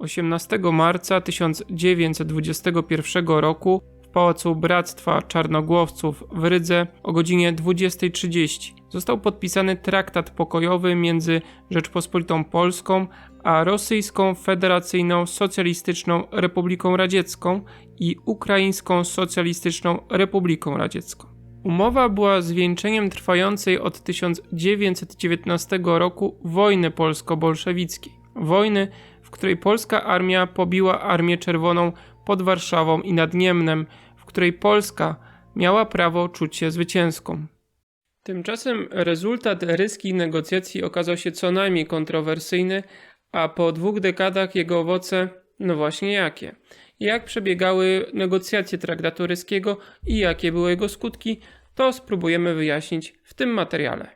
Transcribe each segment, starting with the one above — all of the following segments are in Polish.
18 marca 1921 roku w Pałacu Bractwa Czarnogłowców w Rydze o godzinie 20.30 został podpisany traktat pokojowy między Rzeczpospolitą Polską a Rosyjską Federacyjną Socjalistyczną Republiką Radziecką i Ukraińską Socjalistyczną Republiką Radziecką. Umowa była zwieńczeniem trwającej od 1919 roku wojny polsko-bolszewickiej. Wojny, w której polska armia pobiła Armię Czerwoną pod Warszawą i nad Niemnem, w której Polska miała prawo czuć się zwycięską. Tymczasem rezultat ryskich negocjacji okazał się co najmniej kontrowersyjny, a po dwóch dekadach jego owoce, no właśnie jakie? Jak przebiegały negocjacje traktatu ryskiego i jakie były jego skutki, to spróbujemy wyjaśnić w tym materiale.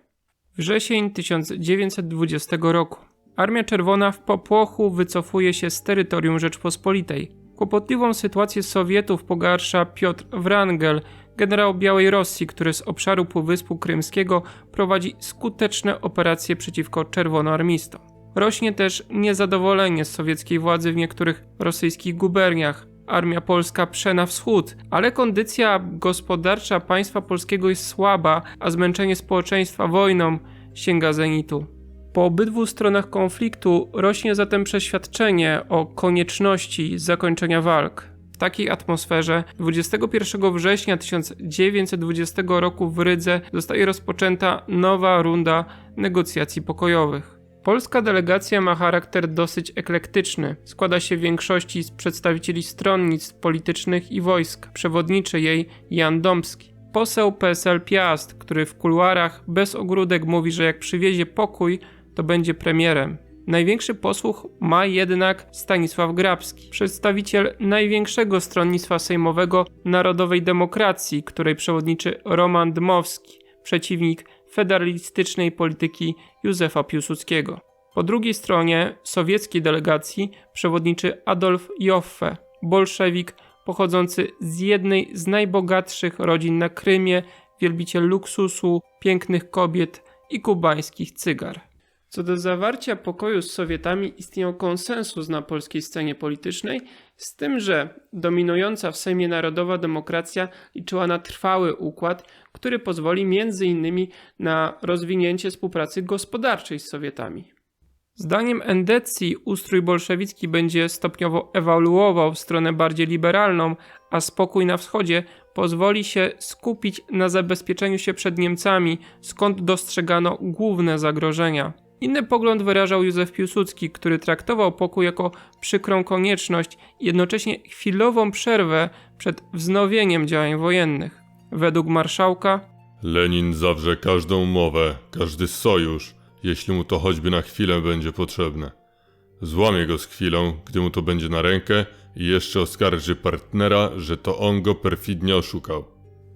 Wrzesień 1920 roku. Armia Czerwona w popłochu wycofuje się z terytorium Rzeczpospolitej. Kłopotliwą sytuację Sowietów pogarsza Piotr Wrangel, generał Białej Rosji, który z obszaru Półwyspu Krymskiego prowadzi skuteczne operacje przeciwko czerwonoarmistom. Rośnie też niezadowolenie z sowieckiej władzy w niektórych rosyjskich guberniach. Armia polska prze na wschód, ale kondycja gospodarcza państwa polskiego jest słaba, a zmęczenie społeczeństwa wojną sięga zenitu. Po obydwu stronach konfliktu rośnie zatem przeświadczenie o konieczności zakończenia walk. W takiej atmosferze 21 września 1920 roku w Rydze zostaje rozpoczęta nowa runda negocjacji pokojowych. Polska delegacja ma charakter dosyć eklektyczny. Składa się w większości z przedstawicieli stronnictw politycznych i wojsk. Przewodniczy jej Jan Domski. Poseł PSL Piast, który w kuluarach bez ogródek mówi, że jak przywiezie pokój, to będzie premierem. Największy posłuch ma jednak Stanisław Grabski, przedstawiciel największego stronnictwa sejmowego Narodowej Demokracji, której przewodniczy Roman Dmowski, przeciwnik federalistycznej polityki Józefa Piłsudskiego. Po drugiej stronie sowieckiej delegacji przewodniczy Adolf Joffe, bolszewik pochodzący z jednej z najbogatszych rodzin na Krymie, wielbiciel luksusu, pięknych kobiet i kubańskich cygar. Co do zawarcia pokoju z Sowietami istniał konsensus na polskiej scenie politycznej, z tym, że dominująca w Sejmie Narodowa Demokracja liczyła na trwały układ, który pozwoli m.in. na rozwinięcie współpracy gospodarczej z Sowietami. Zdaniem Endecji ustrój bolszewicki będzie stopniowo ewoluował w stronę bardziej liberalną, a spokój na wschodzie pozwoli się skupić na zabezpieczeniu się przed Niemcami, skąd dostrzegano główne zagrożenia. Inny pogląd wyrażał Józef Piłsudski, który traktował pokój jako przykrą konieczność i jednocześnie chwilową przerwę przed wznowieniem działań wojennych. Według marszałka Lenin zawrze każdą umowę, każdy sojusz, jeśli mu to choćby na chwilę będzie potrzebne. Złamie go z chwilą, gdy mu to będzie na rękę i jeszcze oskarży partnera, że to on go perfidnie oszukał.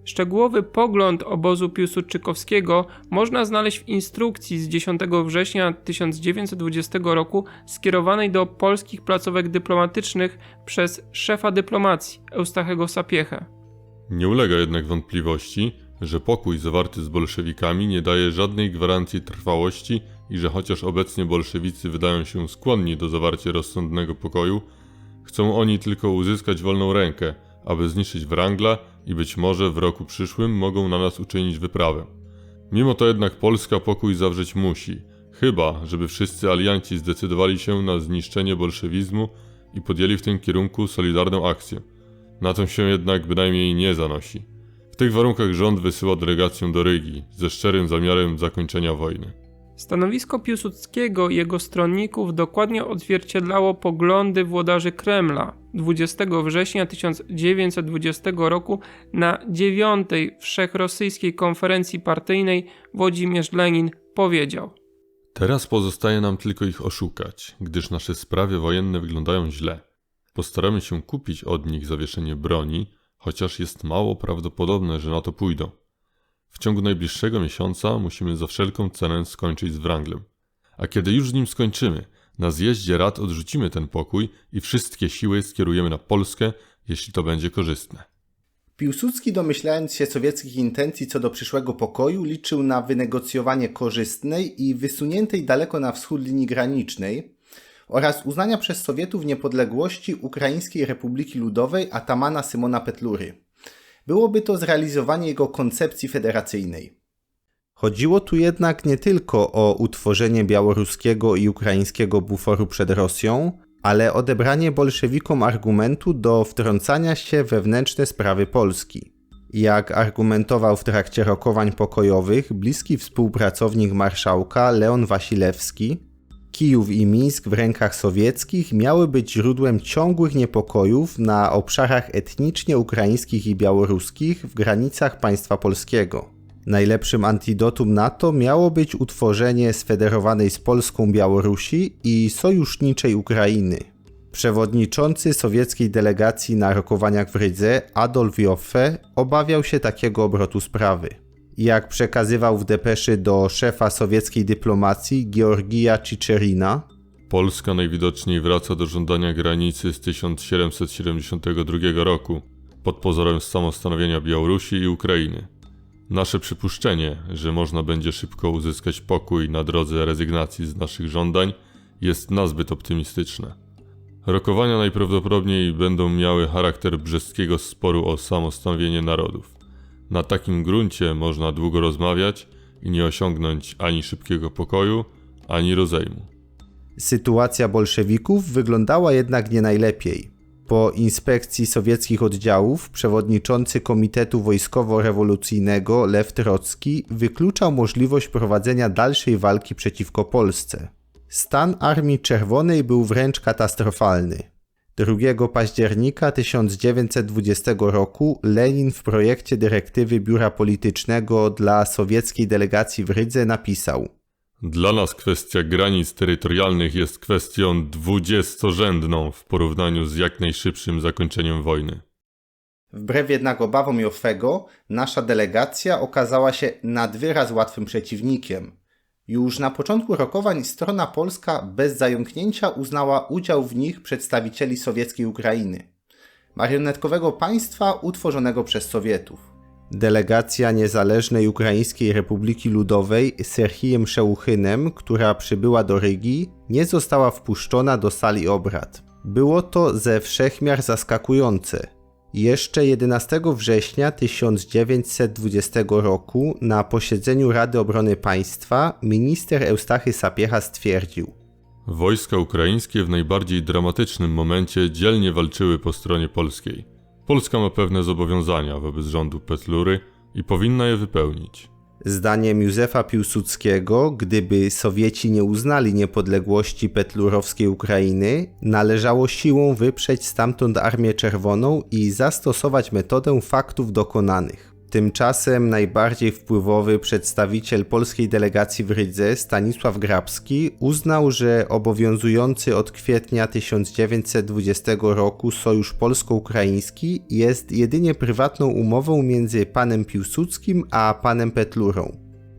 Szczegółowy pogląd obozu Piłsudczykowskiego można znaleźć w instrukcji z 10 września 1920 roku skierowanej do polskich placówek dyplomatycznych przez szefa dyplomacji Eustachego Sapiechę. Nie ulega jednak wątpliwości, że pokój zawarty z bolszewikami nie daje żadnej gwarancji trwałości i że chociaż obecnie bolszewicy wydają się skłonni do zawarcia rozsądnego pokoju, chcą oni tylko uzyskać wolną rękę, aby zniszczyć Wrangla i być może w roku przyszłym mogą na nas uczynić wyprawę. Mimo to jednak Polska pokój zawrzeć musi, chyba żeby wszyscy alianci zdecydowali się na zniszczenie bolszewizmu i podjęli w tym kierunku solidarną akcję. Na to się jednak bynajmniej nie zanosi. W tych warunkach rząd wysyła delegację do Rygi ze szczerym zamiarem zakończenia wojny. Stanowisko Piłsudskiego i jego stronników dokładnie odzwierciedlało poglądy włodarzy Kremla. 20 września 1920 roku na dziewiątej wszechrosyjskiej konferencji partyjnej Włodzimierz Lenin powiedział: Teraz pozostaje nam tylko ich oszukać, gdyż nasze sprawy wojenne wyglądają źle. Postaramy się kupić od nich zawieszenie broni, chociaż jest mało prawdopodobne, że na to pójdą. W ciągu najbliższego miesiąca musimy za wszelką cenę skończyć z Wranglem. A kiedy już z nim skończymy, na zjeździe rad odrzucimy ten pokój i wszystkie siły skierujemy na Polskę, jeśli to będzie korzystne. Piłsudski, domyślając się sowieckich intencji co do przyszłego pokoju, liczył na wynegocjowanie korzystnej i wysuniętej daleko na wschód linii granicznej, oraz uznania przez Sowietów niepodległości Ukraińskiej Republiki Ludowej atamana Symona Petlury. Byłoby to zrealizowanie jego koncepcji federacyjnej. Chodziło tu jednak nie tylko o utworzenie białoruskiego i ukraińskiego buforu przed Rosją, ale odebranie bolszewikom argumentu do wtrącania się we wewnętrzne sprawy Polski. Jak argumentował w trakcie rokowań pokojowych bliski współpracownik marszałka Leon Wasilewski, Kijów i Mińsk w rękach sowieckich miały być źródłem ciągłych niepokojów na obszarach etnicznie ukraińskich i białoruskich w granicach państwa polskiego. Najlepszym antidotum na to miało być utworzenie sfederowanej z Polską Białorusi i sojuszniczej Ukrainy. Przewodniczący sowieckiej delegacji na rokowaniach w Rydze Adolf Joffe obawiał się takiego obrotu sprawy. Jak przekazywał w depeszy do szefa sowieckiej dyplomacji Georgija Chicherina, Polska najwidoczniej wraca do żądania granicy z 1772 roku pod pozorem samostanowienia Białorusi i Ukrainy. Nasze przypuszczenie, że można będzie szybko uzyskać pokój na drodze rezygnacji z naszych żądań, jest nazbyt optymistyczne. Rokowania najprawdopodobniej będą miały charakter brzeskiego sporu o samostanowienie narodów. Na takim gruncie można długo rozmawiać i nie osiągnąć ani szybkiego pokoju, ani rozejmu. Sytuacja bolszewików wyglądała jednak nie najlepiej. Po inspekcji sowieckich oddziałów przewodniczący Komitetu Wojskowo-Rewolucyjnego Lew Trocki wykluczał możliwość prowadzenia dalszej walki przeciwko Polsce. Stan Armii Czerwonej był wręcz katastrofalny. 2 października 1920 roku Lenin w projekcie dyrektywy Biura Politycznego dla sowieckiej delegacji w Rydze napisał – Dla nas kwestia granic terytorialnych jest kwestią dwudziestorzędną w porównaniu z jak najszybszym zakończeniem wojny. Wbrew jednak obawom Joffego, nasza delegacja okazała się nad wyraz łatwym przeciwnikiem. Już na początku rokowań strona polska bez zająknięcia uznała udział w nich przedstawicieli sowieckiej Ukrainy, marionetkowego państwa utworzonego przez Sowietów. Delegacja Niezależnej Ukraińskiej Republiki Ludowej Serhijem Szełuchynem, która przybyła do Rygi, nie została wpuszczona do sali obrad. Było to ze wszechmiar zaskakujące – jeszcze 11 września 1920 roku na posiedzeniu Rady Obrony Państwa minister Eustachy Sapiecha stwierdził Wojska ukraińskie w najbardziej dramatycznym momencie dzielnie walczyły po stronie polskiej. Polska ma pewne zobowiązania wobec rządu Petlury i powinna je wypełnić. Zdaniem Józefa Piłsudskiego, gdyby Sowieci nie uznali niepodległości petlurowskiej Ukrainy, należało siłą wyprzeć stamtąd Armię Czerwoną i zastosować metodę faktów dokonanych. Tymczasem najbardziej wpływowy przedstawiciel polskiej delegacji w Rydze, Stanisław Grabski, uznał, że obowiązujący od kwietnia 1920 roku sojusz polsko-ukraiński jest jedynie prywatną umową między panem Piłsudskim a panem Petlurą.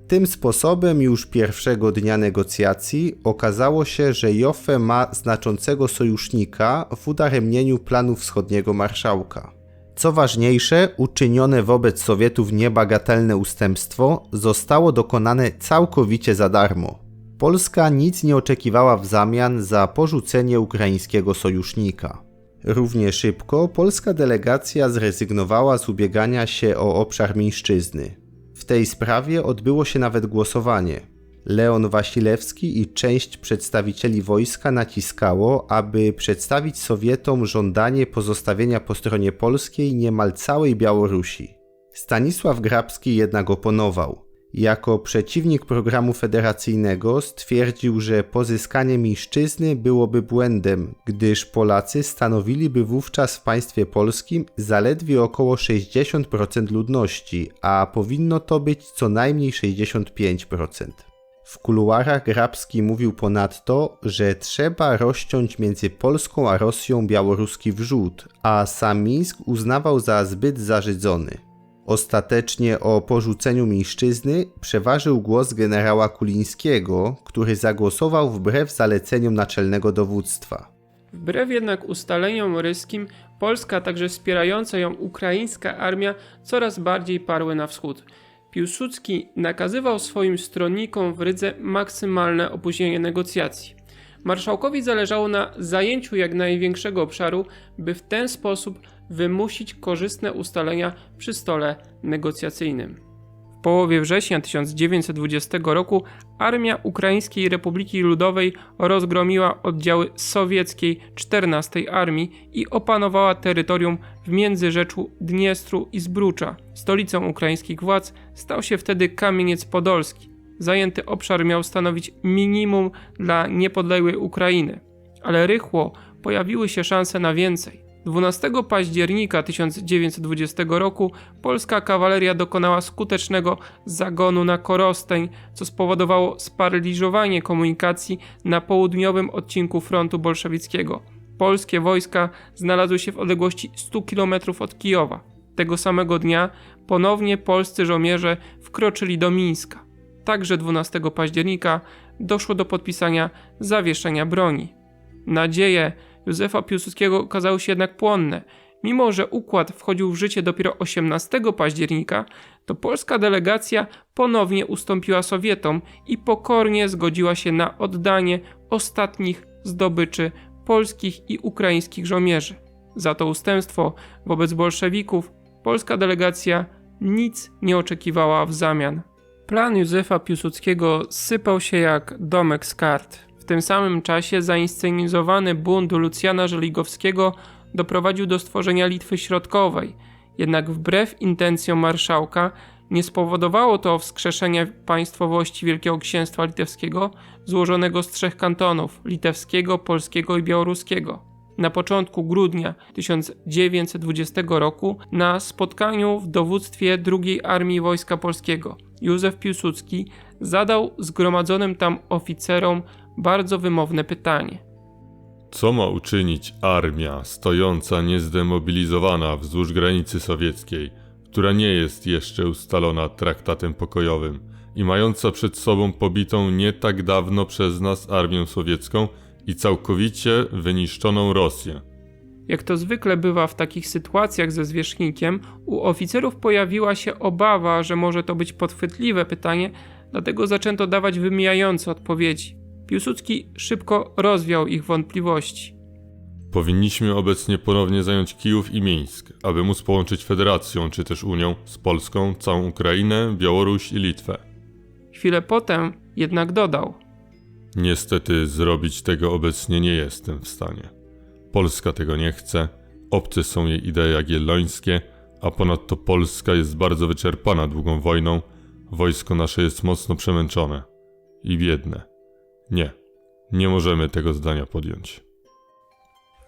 Tym sposobem już pierwszego dnia negocjacji okazało się, że Joffe ma znaczącego sojusznika w udaremnieniu planu wschodniego marszałka. Co ważniejsze, uczynione wobec Sowietów niebagatelne ustępstwo zostało dokonane całkowicie za darmo. Polska nic nie oczekiwała w zamian za porzucenie ukraińskiego sojusznika. Równie szybko polska delegacja zrezygnowała z ubiegania się o obszar mińszczyzny. W tej sprawie odbyło się nawet głosowanie. Leon Wasilewski i część przedstawicieli wojska naciskało, aby przedstawić Sowietom żądanie pozostawienia po stronie polskiej niemal całej Białorusi. Stanisław Grabski jednak oponował. Jako przeciwnik programu federacyjnego stwierdził, że pozyskanie mińszczyzny byłoby błędem, gdyż Polacy stanowiliby wówczas w państwie polskim zaledwie około 60% ludności, a powinno to być co najmniej 65%. W kuluarach Grabski mówił ponadto, że trzeba rozciąć między Polską a Rosją białoruski wrzód, a sam Mińsk uznawał za zbyt zażydzony. Ostatecznie o porzuceniu mińszczyzny przeważył głos generała Kulińskiego, który zagłosował wbrew zaleceniom naczelnego dowództwa. Wbrew jednak ustaleniom ryskim, Polska, także wspierająca ją ukraińska armia coraz bardziej parły na wschód. Piłsudski nakazywał swoim stronnikom w Rydze maksymalne opóźnienie negocjacji. Marszałkowi zależało na zajęciu jak największego obszaru, by w ten sposób wymusić korzystne ustalenia przy stole negocjacyjnym. Połowie września 1920 roku Armia Ukraińskiej Republiki Ludowej rozgromiła oddziały sowieckiej 14 Armii i opanowała terytorium w Międzyrzeczu Dniestru i Zbrucza. Stolicą ukraińskich władz stał się wtedy Kamieniec Podolski. Zajęty obszar miał stanowić minimum dla niepodległej Ukrainy, ale rychło pojawiły się szanse na więcej. 12 października 1920 roku polska kawaleria dokonała skutecznego zagonu na Korosteń, co spowodowało sparaliżowanie komunikacji na południowym odcinku frontu bolszewickiego. Polskie wojska znalazły się w odległości 100 km od Kijowa. Tego samego dnia ponownie polscy żołnierze wkroczyli do Mińska. Także 12 października doszło do podpisania zawieszenia broni. Nadzieje Józefa Piłsudskiego okazały się jednak płonne. Mimo, że układ wchodził w życie dopiero 18 października, to polska delegacja ponownie ustąpiła Sowietom i pokornie zgodziła się na oddanie ostatnich zdobyczy polskich i ukraińskich żołnierzy. Za to ustępstwo wobec bolszewików polska delegacja nic nie oczekiwała w zamian. Plan Józefa Piłsudskiego sypał się jak domek z kart. Tym samym czasie zainscenizowany bunt Lucjana Żeligowskiego doprowadził do stworzenia Litwy Środkowej. Jednak wbrew intencjom marszałka nie spowodowało to wskrzeszenia państwowości Wielkiego Księstwa Litewskiego złożonego z trzech kantonów litewskiego, polskiego i białoruskiego. Na początku grudnia 1920 roku na spotkaniu w dowództwie II Armii Wojska Polskiego Józef Piłsudski zadał zgromadzonym tam oficerom bardzo wymowne pytanie. Co ma uczynić armia stojąca niezdemobilizowana wzdłuż granicy sowieckiej, która nie jest jeszcze ustalona traktatem pokojowym i mająca przed sobą pobitą nie tak dawno przez nas armię sowiecką i całkowicie wyniszczoną Rosję? Jak to zwykle bywa w takich sytuacjach ze zwierzchnikiem, u oficerów pojawiła się obawa, że może to być podchwytliwe pytanie, dlatego zaczęto dawać wymijające odpowiedzi. Piłsudski szybko rozwiał ich wątpliwości. Powinniśmy obecnie ponownie zająć Kijów i Mińsk, aby móc połączyć Federacją czy też Unią z Polską całą Ukrainę, Białoruś i Litwę. Chwilę potem jednak dodał: Niestety zrobić tego obecnie nie jestem w stanie. Polska tego nie chce, obce są jej idee jagiellońskie, a ponadto Polska jest bardzo wyczerpana długą wojną, wojsko nasze jest mocno przemęczone i biedne. Nie, nie możemy tego zdania podjąć.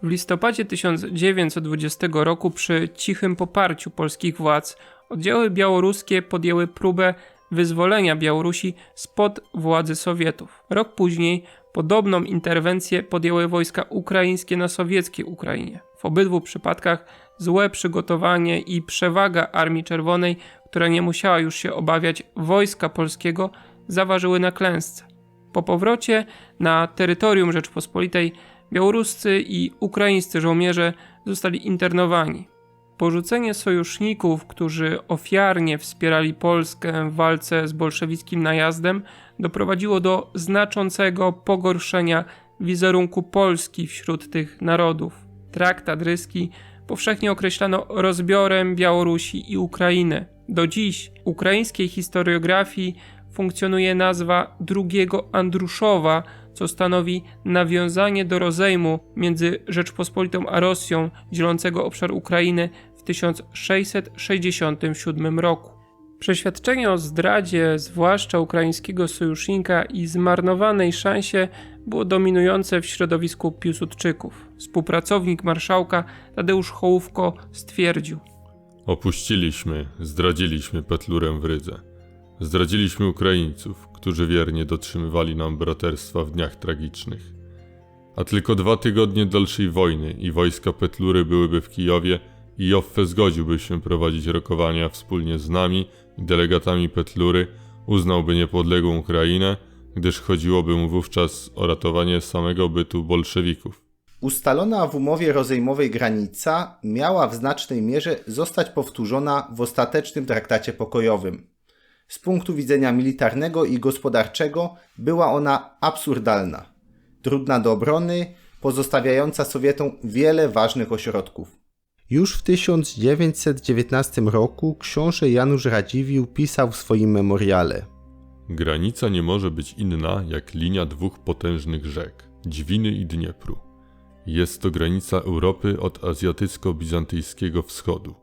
W listopadzie 1920 roku przy cichym poparciu polskich władz oddziały białoruskie podjęły próbę wyzwolenia Białorusi spod władzy Sowietów. Rok później podobną interwencję podjęły wojska ukraińskie na sowieckiej Ukrainie. W obydwu przypadkach złe przygotowanie i przewaga Armii Czerwonej, która nie musiała już się obawiać wojska polskiego, zaważyły na klęsce. Po powrocie na terytorium Rzeczpospolitej białoruscy i ukraińscy żołnierze zostali internowani. Porzucenie sojuszników, którzy ofiarnie wspierali Polskę w walce z bolszewickim najazdem, doprowadziło do znaczącego pogorszenia wizerunku Polski wśród tych narodów. Traktat ryski powszechnie określano rozbiorem Białorusi i Ukrainy. Do dziś ukraińskiej historiografii funkcjonuje nazwa drugiego Andruszowa, co stanowi nawiązanie do rozejmu między Rzeczpospolitą a Rosją dzielącego obszar Ukrainy w 1667 roku. Przeświadczenie o zdradzie, zwłaszcza ukraińskiego sojusznika i zmarnowanej szansie było dominujące w środowisku Piłsudczyków. Współpracownik marszałka Tadeusz Hołówko stwierdził: Opuściliśmy, zdradziliśmy Petlurę w Rydze. Zdradziliśmy Ukraińców, którzy wiernie dotrzymywali nam braterstwa w dniach tragicznych. A tylko dwa tygodnie dalszej wojny i wojska Petlury byłyby w Kijowie i Joffe zgodziłby się prowadzić rokowania wspólnie z nami i delegatami Petlury, uznałby niepodległą Ukrainę, gdyż chodziłoby mu wówczas o ratowanie samego bytu bolszewików. Ustalona w umowie rozejmowej granica miała w znacznej mierze zostać powtórzona w ostatecznym traktacie pokojowym. Z punktu widzenia militarnego i gospodarczego była ona absurdalna. trudna do obrony, pozostawiająca Sowietom wiele ważnych ośrodków. Już w 1919 roku książę Janusz Radziwiłł pisał w swoim memoriale Granica nie może być inna jak linia dwóch potężnych rzek Dźwiny i Dniepru. Jest to granica Europy od azjatycko-bizantyjskiego wschodu.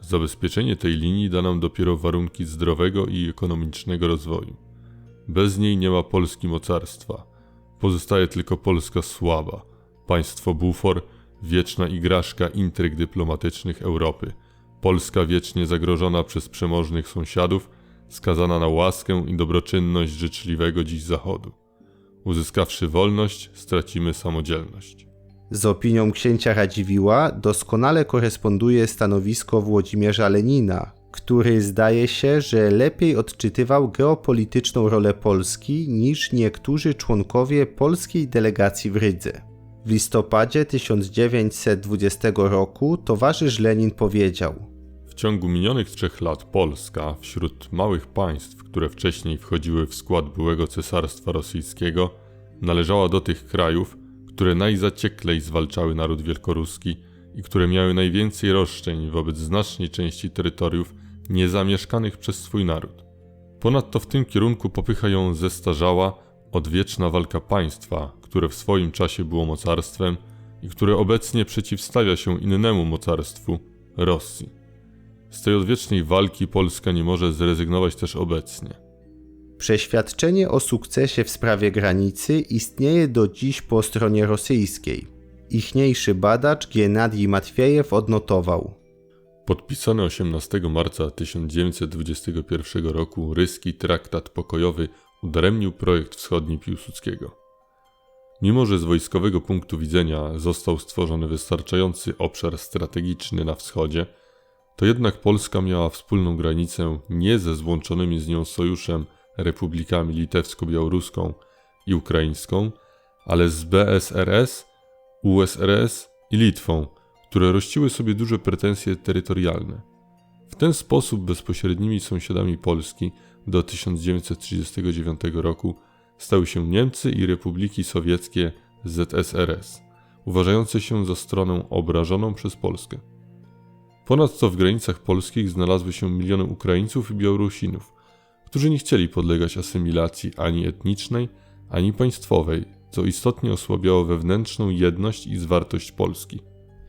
Zabezpieczenie tej linii da nam dopiero warunki zdrowego i ekonomicznego rozwoju. Bez niej nie ma Polski mocarstwa. Pozostaje tylko Polska słaba, państwo bufor, wieczna igraszka intryg dyplomatycznych Europy. Polska wiecznie zagrożona przez przemożnych sąsiadów, skazana na łaskę i dobroczynność życzliwego dziś Zachodu. Uzyskawszy wolność, stracimy samodzielność. Z opinią księcia Radziwiła doskonale koresponduje stanowisko Włodzimierza Lenina, który zdaje się, że lepiej odczytywał geopolityczną rolę Polski niż niektórzy członkowie polskiej delegacji w Rydze. W listopadzie 1920 roku towarzysz Lenin powiedział: W ciągu minionych trzech lat Polska, wśród małych państw, które wcześniej wchodziły w skład byłego Cesarstwa Rosyjskiego, należała do tych krajów, które najzacieklej zwalczały naród wielkoruski i które miały najwięcej roszczeń wobec znacznej części terytoriów niezamieszkanych przez swój naród. Ponadto w tym kierunku popycha ją zestarzała, odwieczna walka państwa, które w swoim czasie było mocarstwem i które obecnie przeciwstawia się innemu mocarstwu Rosji. Z tej odwiecznej walki Polska nie może zrezygnować też obecnie. Przeświadczenie o sukcesie w sprawie granicy istnieje do dziś po stronie rosyjskiej. Ichniejszy badacz Gennadij Matwiejew odnotował: Podpisany 18 marca 1921 roku ryski traktat pokojowy udaremnił projekt wschodni Piłsudskiego. Mimo, że z wojskowego punktu widzenia został stworzony wystarczający obszar strategiczny na wschodzie, to jednak Polska miała wspólną granicę nie ze złączonymi z nią sojuszem republikami litewsko-białoruską i ukraińską, ale z BSRS, USRS i Litwą, które rościły sobie duże pretensje terytorialne. W ten sposób bezpośrednimi sąsiadami Polski do 1939 roku stały się Niemcy i republiki sowieckie ZSRS, uważające się za stronę obrażoną przez Polskę. Ponadto w granicach polskich znalazły się miliony Ukraińców i Białorusinów, którzy nie chcieli podlegać asymilacji ani etnicznej, ani państwowej, co istotnie osłabiało wewnętrzną jedność i zwartość Polski.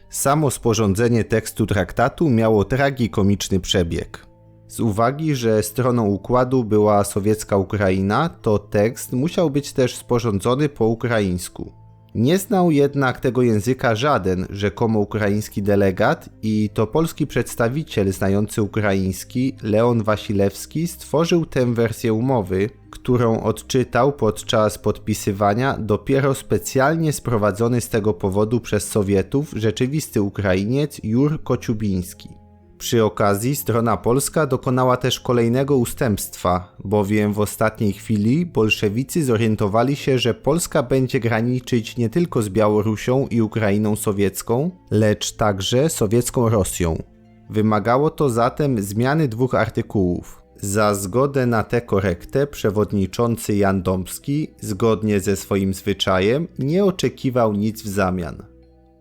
Samo sporządzenie tekstu traktatu miało tragikomiczny przebieg. Z uwagi, że stroną układu była sowiecka Ukraina, to tekst musiał być też sporządzony po ukraińsku. Nie znał jednak tego języka żaden rzekomo ukraiński delegat i to polski przedstawiciel znający ukraiński, Leon Wasilewski, stworzył tę wersję umowy, którą odczytał podczas podpisywania dopiero specjalnie sprowadzony z tego powodu przez Sowietów rzeczywisty Ukrainiec Jur Kociubiński. Przy okazji strona polska dokonała też kolejnego ustępstwa, bowiem w ostatniej chwili bolszewicy zorientowali się, że Polska będzie graniczyć nie tylko z Białorusią i Ukrainą sowiecką, lecz także sowiecką Rosją. Wymagało to zatem zmiany dwóch artykułów. Za zgodę na tę korektę przewodniczący Jan Dąbski, zgodnie ze swoim zwyczajem, nie oczekiwał nic w zamian.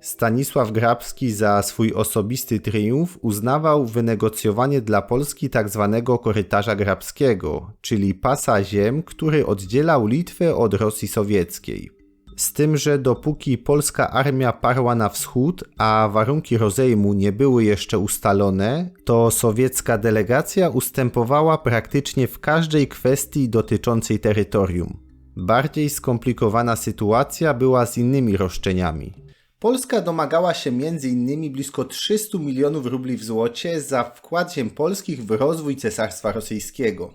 Stanisław Grabski za swój osobisty triumf uznawał wynegocjowanie dla Polski tzw. Tak korytarza grabskiego, czyli pasa ziem, który oddzielał Litwę od Rosji Sowieckiej. Z tym, że dopóki polska armia parła na wschód, a warunki rozejmu nie były jeszcze ustalone, to sowiecka delegacja ustępowała praktycznie w każdej kwestii dotyczącej terytorium. Bardziej skomplikowana sytuacja była z innymi roszczeniami. Polska domagała się m.in. blisko 300 milionów rubli w złocie za wkład ziem polskich w rozwój Cesarstwa Rosyjskiego.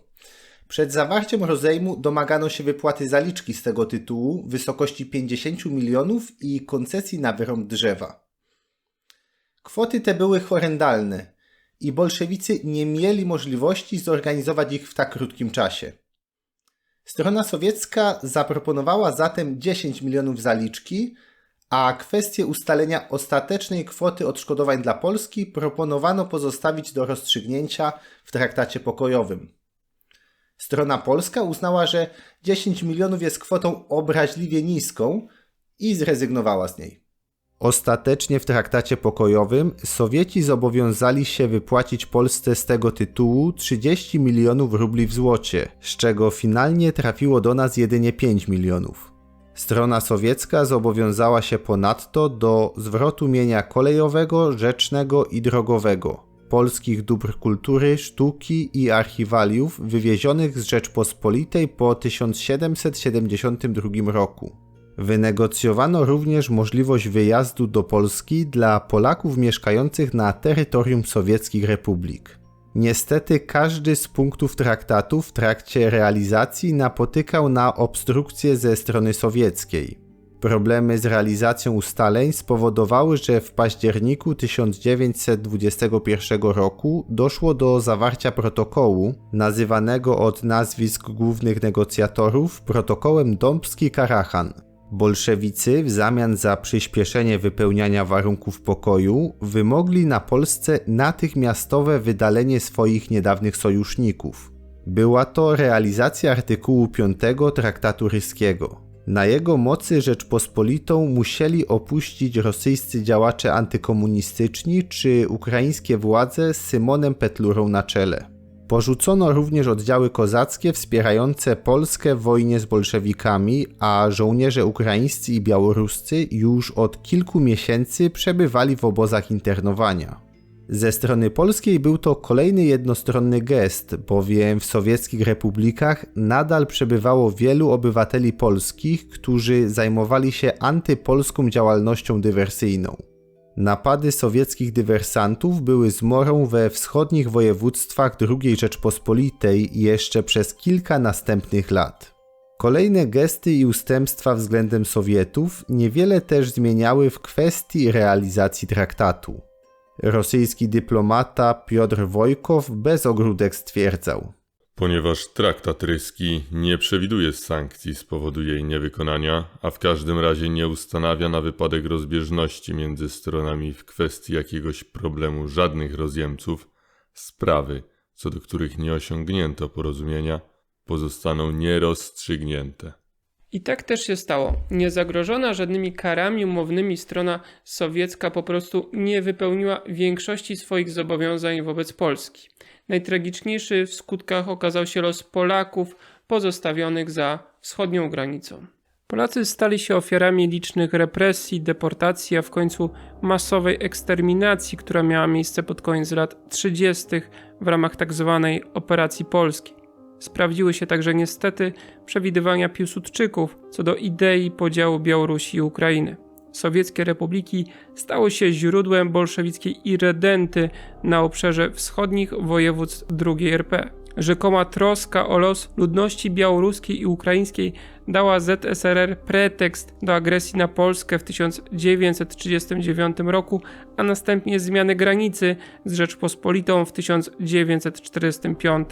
Przed zawarciem rozejmu domagano się wypłaty zaliczki z tego tytułu w wysokości 50 milionów i koncesji na wyrąb drzewa. Kwoty te były horrendalne i bolszewicy nie mieli możliwości zorganizować ich w tak krótkim czasie. Strona sowiecka zaproponowała zatem 10 milionów zaliczki, a kwestię ustalenia ostatecznej kwoty odszkodowań dla Polski proponowano pozostawić do rozstrzygnięcia w traktacie pokojowym. Strona polska uznała, że 10 milionów jest kwotą obraźliwie niską i zrezygnowała z niej. Ostatecznie w traktacie pokojowym Sowieci zobowiązali się wypłacić Polsce z tego tytułu 30 milionów rubli w złocie, z czego finalnie trafiło do nas jedynie 5 milionów. Strona sowiecka zobowiązała się ponadto do zwrotu mienia kolejowego, rzecznego i drogowego, polskich dóbr kultury, sztuki i archiwaliów wywiezionych z Rzeczpospolitej po 1772 roku. Wynegocjowano również możliwość wyjazdu do Polski dla Polaków mieszkających na terytorium sowieckich republik. Niestety każdy z punktów traktatu w trakcie realizacji napotykał na obstrukcje ze strony sowieckiej. Problemy z realizacją ustaleń spowodowały, że w październiku 1921 roku doszło do zawarcia protokołu, nazywanego od nazwisk głównych negocjatorów protokołem Dąbski-Karachan. Bolszewicy w zamian za przyspieszenie wypełniania warunków pokoju wymogli na Polsce natychmiastowe wydalenie swoich niedawnych sojuszników. Była to realizacja artykułu 5 Traktatu Ryskiego. Na jego mocy Rzeczpospolitą musieli opuścić rosyjscy działacze antykomunistyczni czy ukraińskie władze z Symonem Petlurą na czele. Porzucono również oddziały kozackie wspierające Polskę w wojnie z bolszewikami, a żołnierze ukraińscy i białoruscy już od kilku miesięcy przebywali w obozach internowania. Ze strony polskiej był to kolejny jednostronny gest, bowiem w sowieckich republikach nadal przebywało wielu obywateli polskich, którzy zajmowali się antypolską działalnością dywersyjną. Napady sowieckich dywersantów były zmorą we wschodnich województwach II Rzeczpospolitej jeszcze przez kilka następnych lat. Kolejne gesty i ustępstwa względem Sowietów niewiele też zmieniały w kwestii realizacji traktatu. Rosyjski dyplomata Piotr Wojkow bez ogródek stwierdzał: Ponieważ traktat ryski nie przewiduje sankcji z powodu jej niewykonania, a w każdym razie nie ustanawia na wypadek rozbieżności między stronami w kwestii jakiegoś problemu żadnych rozjemców, sprawy, co do których nie osiągnięto porozumienia, pozostaną nierozstrzygnięte. I tak też się stało. Niezagrożona żadnymi karami umownymi strona sowiecka po prostu nie wypełniła większości swoich zobowiązań wobec Polski. Najtragiczniejszy w skutkach okazał się los Polaków pozostawionych za wschodnią granicą. Polacy stali się ofiarami licznych represji, deportacji, a w końcu masowej eksterminacji, która miała miejsce pod koniec lat 30. w ramach tzw. Tak Operacji Polskiej. Sprawdziły się także niestety przewidywania Piłsudczyków co do idei podziału Białorusi i Ukrainy. Sowieckie republiki stały się źródłem bolszewickiej irredenty na obszarze wschodnich województw II RP. Rzekoma troska o los ludności białoruskiej i ukraińskiej dała ZSRR pretekst do agresji na Polskę w 1939 roku, a następnie zmiany granicy z Rzeczpospolitą w 1945.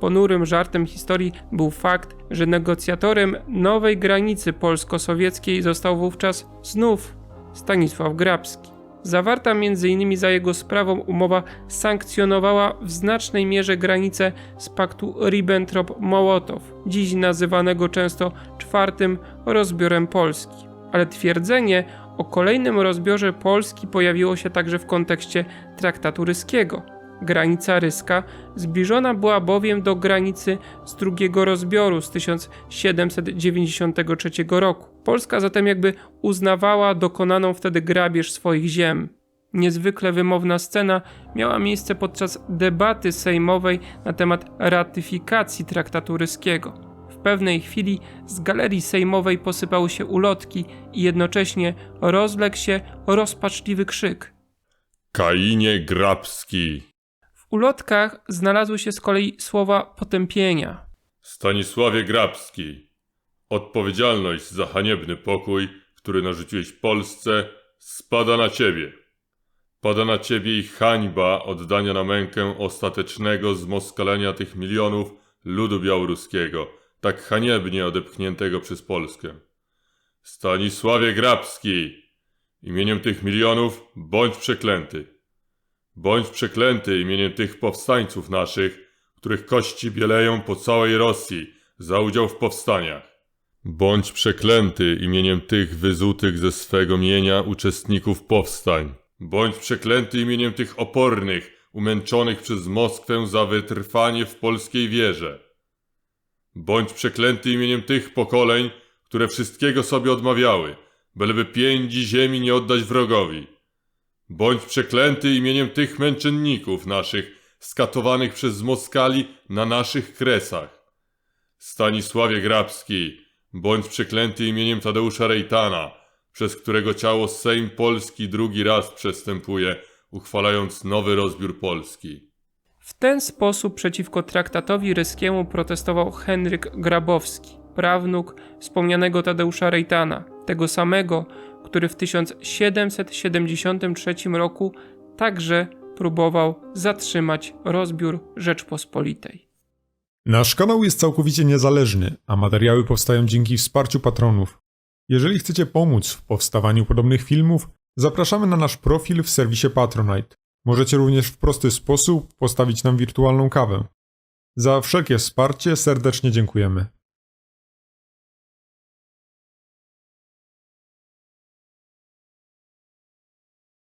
Ponurym żartem historii był fakt, że negocjatorem nowej granicy polsko-sowieckiej został wówczas znów Stanisław Grabski. Zawarta m.in. za jego sprawą umowa sankcjonowała w znacznej mierze granice z paktu Ribbentrop-Mołotow, dziś nazywanego często czwartym rozbiorem Polski. Ale twierdzenie o kolejnym rozbiorze Polski pojawiło się także w kontekście traktatu ryskiego – Granica ryska zbliżona była bowiem do granicy z drugiego rozbioru z 1793 roku. Polska zatem jakby uznawała dokonaną wtedy grabież swoich ziem. Niezwykle wymowna scena miała miejsce podczas debaty sejmowej na temat ratyfikacji traktatu ryskiego. W pewnej chwili z galerii sejmowej posypały się ulotki i jednocześnie rozległ się rozpaczliwy krzyk. Kainie Grabski! Ulotkach znalazły się z kolei słowa potępienia. Stanisławie Grabski, odpowiedzialność za haniebny pokój, który narzuciłeś Polsce, spada na ciebie. Pada na ciebie i hańba oddania na mękę ostatecznego zmoskalenia tych milionów ludu białoruskiego, tak haniebnie odepchniętego przez Polskę. Stanisławie Grabski, imieniem tych milionów bądź przeklęty. Bądź przeklęty imieniem tych powstańców naszych, których kości bieleją po całej Rosji za udział w powstaniach. Bądź przeklęty imieniem tych wyzutych ze swego mienia uczestników powstań. Bądź przeklęty imieniem tych opornych, umęczonych przez Moskwę za wytrwanie w polskiej wierze. Bądź przeklęty imieniem tych pokoleń, które wszystkiego sobie odmawiały, byleby piędzi ziemi nie oddać wrogowi. Bądź przeklęty imieniem tych męczenników naszych, skatowanych przez Moskali na naszych kresach. Stanisławie Grabski, bądź przeklęty imieniem Tadeusza Rejtana, przez którego ciało Sejm Polski drugi raz przestępuje, uchwalając nowy rozbiór Polski. W ten sposób przeciwko traktatowi ryskiemu protestował Henryk Grabowski, prawnuk wspomnianego Tadeusza Rejtana, tego samego, który w 1773 roku także próbował zatrzymać rozbiór Rzeczpospolitej. Nasz kanał jest całkowicie niezależny, a materiały powstają dzięki wsparciu patronów. Jeżeli chcecie pomóc w powstawaniu podobnych filmów, zapraszamy na nasz profil w serwisie Patronite. Możecie również w prosty sposób postawić nam wirtualną kawę. Za wszelkie wsparcie serdecznie dziękujemy.